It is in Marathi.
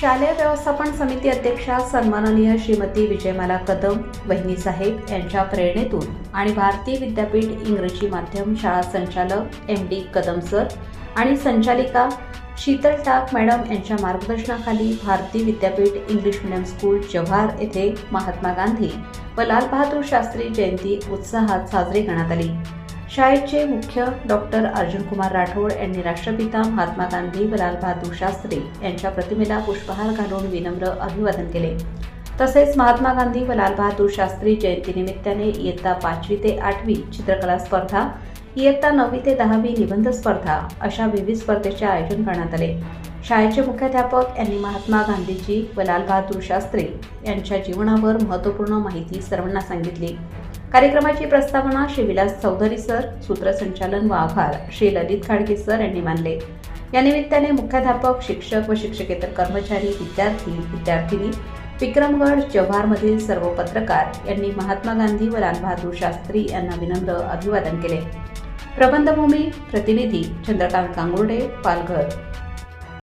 शालेय व्यवस्थापन समिती अध्यक्षा सन्माननीय श्रीमती विजयमाला कदम वहिनी साहेब यांच्या प्रेरणेतून आणि भारतीय विद्यापीठ इंग्रजी माध्यम शाळा संचालक एम डी कदम सर आणि संचालिका शीतल टाक मॅडम यांच्या मार्गदर्शनाखाली भारतीय विद्यापीठ इंग्लिश मिडियम स्कूल जव्हार येथे महात्मा गांधी व लालबहादूर शास्त्री जयंती उत्साहात साजरी करण्यात आली. शाळेचे मुख्य डॉक्टर अर्जुनकुमार राठोड यांनी राष्ट्रपिता महात्मा गांधी व लालबहादूर शास्त्री यांच्या प्रतिमेला पुष्पहार घालून विनम्र अभिवादन केले. तसेच महात्मा गांधी व लालबहादूर शास्त्री जयंतीनिमित्ताने इयत्ता पाचवी ते आठवी चित्रकला स्पर्धा इयत्ता नववी ते दहावी निबंध स्पर्धा अशा विविध स्पर्धेचे आयोजन करण्यात आले. शाळेचे मुख्याध्यापक यांनी महात्मा गांधीजी व लालबहादूर शास्त्री यांच्या जीवनावर महत्त्वपूर्ण माहिती सर्वांना सांगितली. कार्यक्रमाची प्रस्तावना श्री विलास चौधरी सर सूत्रसंचालन व आभार श्री ललित खाडगे सर यांनी मानले. या निमित्ताने मुख्याध्यापक शिक्षक व शिक्षकेतर कर्मचारी विद्यार्थी विद्यार्थिनी विक्रमगड जव्हारमधील सर्व पत्रकार यांनी महात्मा गांधी व लालबहादूर शास्त्री यांना विनम्र अभिवादन केले. प्रबंधभूमी प्रतिनिधी चंद्रकांत कांगुर्डे पालघर.